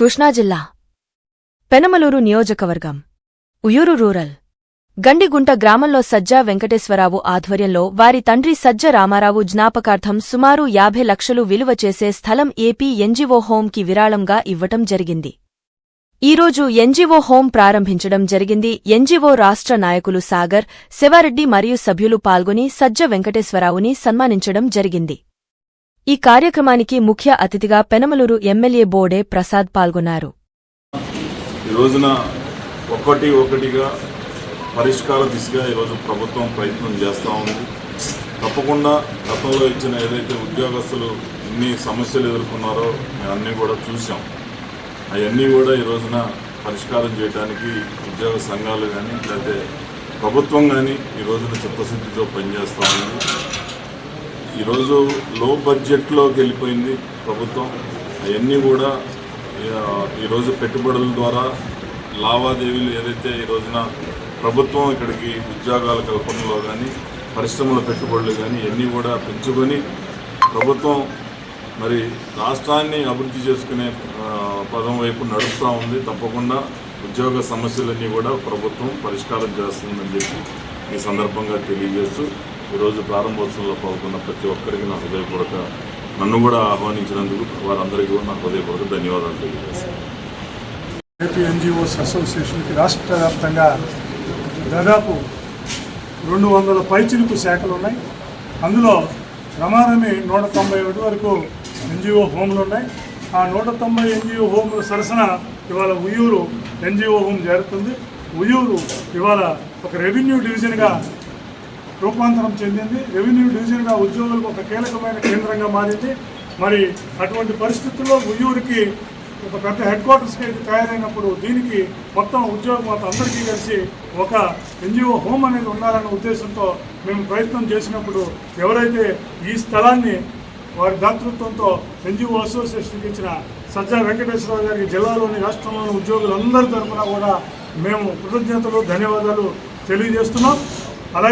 కృష్ణా జిల్లా పెనమలూరు నియోజకవర్గం ఉయూరు రూరల్. గండిగుంట గ్రామంలో సజ్జా వెంకటేశ్వరరావు ఆధ్వర్యంలో వారి తండ్రి సజ్జ రామారావు జ్ఞాపకార్థం సుమారు యాభై లక్షలు విలువ చేసే స్థలం ఏపీ ఎన్జీఓ హోంకి విరాళంగా ఇవ్వటం జరిగింది. ఈరోజు ఎన్జీఓ హోం ప్రారంభించడం జరిగింది. ఎన్జీఓ రాష్ట్ర నాయకులు సాగర్ శివారెడ్డి మరియు సభ్యులు పాల్గొని సజ్జ వెంకటేశ్వరరావుని సన్మానించడం జరిగింది. ఈ కార్యక్రమానికి ముఖ్య అతిథిగా పెనమలూరు ఎమ్మెల్యే బోడే ప్రసాద్ పాల్గొన్నారు. ఈ రోజున ఒకటి ఒకటిగా పరిష్కార దిశగా ఈరోజు ప్రభుత్వం ప్రయత్నం చేస్తూ ఉంది. తప్పకుండా గతంలో ఇచ్చిన ఏదైతే ఉద్యోగస్తులు ఎన్ని సమస్యలు ఎదుర్కొన్నారో మేము అన్నీ కూడా చూసాం అవన్నీ కూడా ఈ రోజున పరిష్కారం చేయడానికి ఉద్యోగ సంఘాలు కానీ లేకపోతే ప్రభుత్వం కానీ ఈ రోజున చిత్తశుద్ధితో పనిచేస్తూ ఉంది. ఈరోజు లో బడ్జెట్లోకి వెళ్ళిపోయింది ప్రభుత్వం. అవన్నీ కూడా ఈరోజు పెట్టుబడుల ద్వారా లావాదేవీలు ఏదైతే ఈ రోజున ప్రభుత్వం ఇక్కడికి ఉద్యోగాల కల్పనలో కానీ పరిశ్రమల పెట్టుబడులు కానీ ఇవన్నీ కూడా పెంచుకొని ప్రభుత్వం మరి రాష్ట్రాన్ని అభివృద్ధి చేసుకునే పదం వైపు నడుస్తూ ఉంది. తప్పకుండా ఉద్యోగ సమస్యలన్నీ కూడా ప్రభుత్వం పరిష్కారం చేస్తుందని చెప్పి ఈ సందర్భంగా తెలియజేస్తూ ఈరోజు ప్రారంభోత్సవంలో పాల్గొన్న ప్రతి ఒక్కరికి నా హృదయపూర్వక నన్ను కూడా ఆహ్వానించినందుకు వారందరికీ కూడా నా హృదయపూర్వక ధన్యవాదాలు తెలియజేస్తాను. ఏపీ ఎన్జిఓస్ అసోసియేషన్కి రాష్ట్ర వ్యాప్తంగా దాదాపు రెండు వందల పైచిలుకు శాఖలు ఉన్నాయి. అందులో రమారమి నూట తొంభై ఒకటి వరకు ఎన్జిఓ హోమ్లు ఉన్నాయి. ఆ నూట తొంభై ఎన్జిఓ హోమ్ల సరసన ఇవాళ ఉయ్యూరు ఎన్జిఓ హోమ్ జరుగుతుంది ఉయ్యూరు ఇవాళ ఒక రెవెన్యూ డివిజన్గా రూపాంతరం చెందింది. రెవెన్యూ డివిజన్గా ఉద్యోగులకు ఒక కీలకమైన కేంద్రంగా మారింది. మరి అటువంటి పరిస్థితుల్లో ఉయ్యూరికి ఒక పెద్ద హెడ్ క్వార్టర్స్కి అయితే తయారైనప్పుడు దీనికి మొత్తం ఉద్యోగం మొత్తం అందరికీ కలిసి ఒక ఎన్జిఓ హోమ్ అనేది ఉండాలన్న ఉద్దేశంతో మేము ప్రయత్నం చేసినప్పుడు ఎవరైతే ఈ స్థలాన్ని వారి దాతృత్వంతో ఎన్జిఓ అసోసియేషన్కి ఇచ్చిన సజ్జా వెంకటేశ్వరరావు గారికి జిల్లాలోని రాష్ట్రంలోని ఉద్యోగులందరి తరఫున కూడా మేము కృతజ్ఞతలు ధన్యవాదాలు తెలియజేస్తున్నాం.